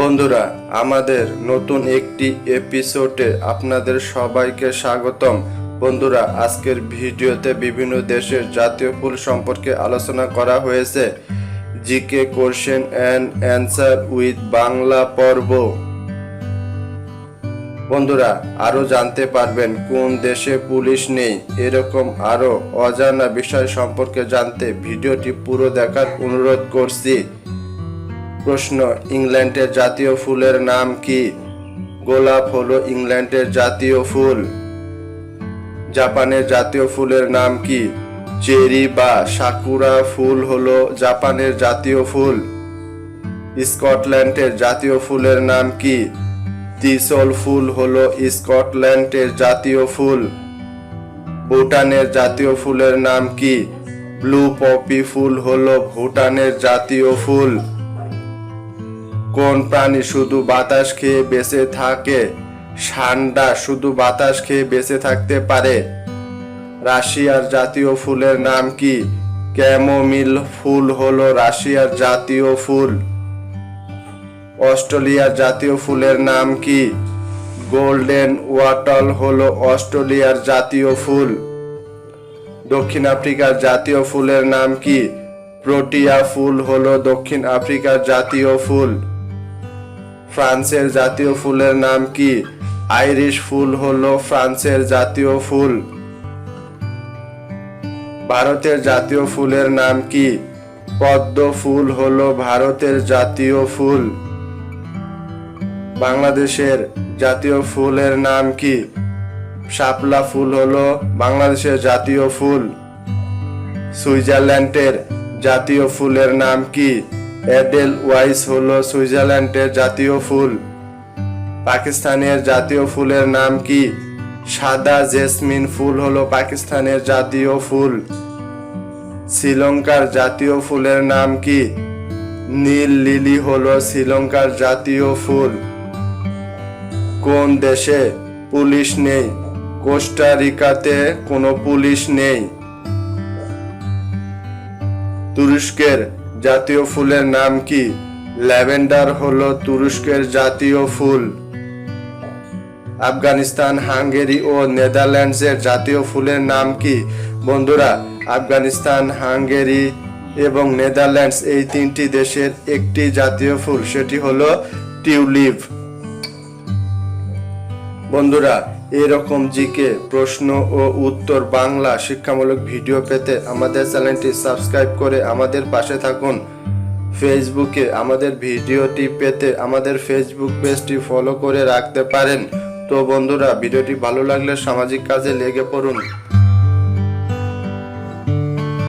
বন্ধুরা, আমাদের নতুন একটি এপিসোডে আপনাদের সবাইকে স্বাগতম। বন্ধুরা, আজকের ভিডিওতে বিভিন্ন দেশের জাতীয় ফুল সম্পর্কে আলোচনা করা হয়েছে। GK question and answer with Bangla পর্ব। বন্ধুরা আরও জানতে পারবেন কোন দেশে পুলিশ নেই, এরকম আরও অজানা বিষয় সম্পর্কে জানতে ভিডিওটি পুরো দেখার অনুরোধ করছি। প্রশ্ন, ইংল্যান্ডের জাতীয় ফুলের নাম কি? গোলাপ হলো ইংল্যান্ডের জাতীয় ফুল। জাপানের জাতীয় ফুলের নাম কি? চেরি বা সাকুরা ফুল হলো জাপানের জাতীয় ফুল। স্কটল্যান্ডের জাতীয় ফুলের নাম কি? তিসল ফুল হলো স্কটল্যান্ডের জাতীয় ফুল। ভুটানের জাতীয় ফুলের নাম কি? ব্লু পপি ফুল হলো ভুটানের জাতীয় ফুল। কোন প্রাণী শুধু বাতাস খেয়ে বেঁচে থাকে? ষান্ডা শুধু বাতাস খেয়ে বেঁচে থাকতে পারে। রাশিয়ার জাতীয় ফুলের নাম কি? ক্যামোমিল ফুল হলো রাশিয়ার জাতীয় ফুল। অস্ট্রেলিয়ার জাতীয় ফুলের নাম কি? গোল্ডেন ওয়াটল হলো অস্ট্রেলিয়ার জাতীয় ফুল। দক্ষিণ আফ্রিকার জাতীয় ফুলের নাম কি? প্রোটিয়া ফুল হলো দক্ষিণ আফ্রিকার জাতীয় ফুল। ফ্রান্সের জাতীয় ফুলের নাম কি? আইরিশ ফুল হলো ফ্রান্সের জাতীয় ফুল। ভারতের জাতীয় ফুলের নাম কি? পদ্ম ফুল হলো ভারতের জাতীয় ফুল। বাংলাদেশের জাতীয় ফুলের নাম কি? শাপলা ফুল হলো বাংলাদেশের জাতীয় ফুল। সুইজারল্যান্ডের জাতীয় ফুলের নাম কি? এডেল ওয়াইস হল সুইজারল্যান্ডের জাতীয় ফুল। পাকিস্তানের জাতীয় ফুলের নাম কি? সাদা জেসমিন ফুল হলো পাকিস্তানের জাতীয় ফুল। শ্রীলঙ্কার জাতীয় ফুলের নাম কি? নীল লিলি হলো শ্রীলঙ্কার জাতীয় ফুল। কোন দেশে পুলিশ নেই? কোস্টারিকাতে কোনো পুলিশ নেই। তুরস্কের জাতীয় ফুলের নাম কি? ল্যাভেন্ডার হলো তুরস্কের জাতীয় ফুল। আফগানিস্তান, হাঙ্গেরি ও নেদারল্যান্ডসের জাতীয় ফুলের নাম কি? বন্ধুরা, আফগানিস্তান, হাঙ্গেরি এবং নেদারল্যান্ডস এই তিনটি দেশের একটি জাতীয় ফুল, সেটি হলো টিউলিপ। বন্ধুরা এরকম জিকে, প্রশ্ন ও উত্তর বাংলা শিক্ষামূলক ভিডিও পেতে আমাদের চ্যানেলটি সাবস্ক্রাইব করে আমাদের পাশে থাকুন। ফেসবুকে আমাদের ভিডিওটি পেতে আমাদের ফেসবুক পেজটি ফলো করে রাখতে পারেন। তো বন্ধুরা, ভিডিওটি ভালো লাগলে সামাজিক কাজে লেগে পড়ুন।